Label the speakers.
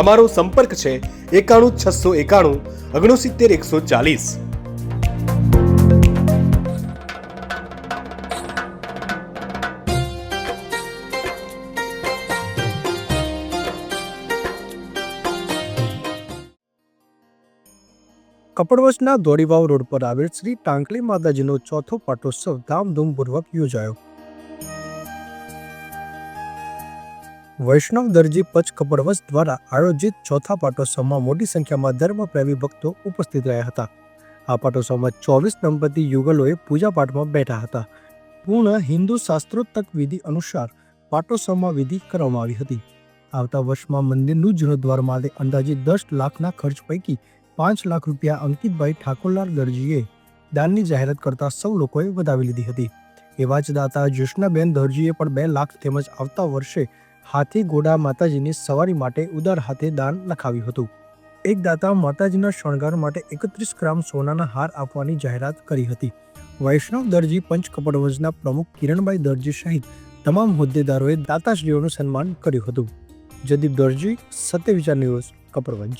Speaker 1: અમારો સંપર્ક છે એકાણું છસો એકાણું ઓગણસિત્તેર એકસો ચાલીસ.
Speaker 2: કપડવશના દોરીવાવ રોડ પર આવેલ શ્રી ટાંકલી માતાજીનો ચોથો પાટોત્સવ ધામધૂમપૂર્વક યોજાયો. વૈષ્ણવ દરજી પચ કપડવચ દ્વારા આયોજિત ચોથા પાટોત્સવમાં મોટી સંખ્યામાં ધર્મપ્રેમી ભક્તો ઉપસ્થિત રહ્યા હતા. આ પાટોત્સવમાં ચોવીસ દંપતી યુગલોએ પૂજાપાઠમાં બેઠા હતા. પૂર્ણ હિન્દુ શાસ્ત્રોત્તક વિધિ અનુસાર પાટોત્સવમાં વિધિ કરવામાં આવી હતી. આવતા વર્ષમાં મંદિરનું જીર્ણોદ્વાર માટે અંદાજે દસ લાખના ખર્ચ પૈકી પાંચ લાખ રૂપિયા અંકિતભાઈ ઠાકોરલાલ દરજીએ દાનની જાહેરાત કરતા સૌ લોકોએ વધાવી લીધી હતી. એવા જ દાતા જ્યોષ્ણાબેન દરજીએ પણ બે લાખ તેમજ આવતા વર્ષે હાથી ઘોડા માતાજીની સવારી માટે ઉદાર હાથે દાન લખાવ્યું હતું. એક દાતા માતાજીના શણગાર માટે એકત્રીસ ગ્રામ સોનાના હાર આપવાની જાહેરાત કરી હતી. વૈષ્ણવ દરજી પંચ કપડવંશના પ્રમુખ કિરણભાઈ દરજી સહિત તમામ હોદ્દેદારોએ દાતાશ્રીઓનું સન્માન કર્યું હતું. જદીપ દરજી સત્યવિચાર ન્યૂઝ, કપડવંજ.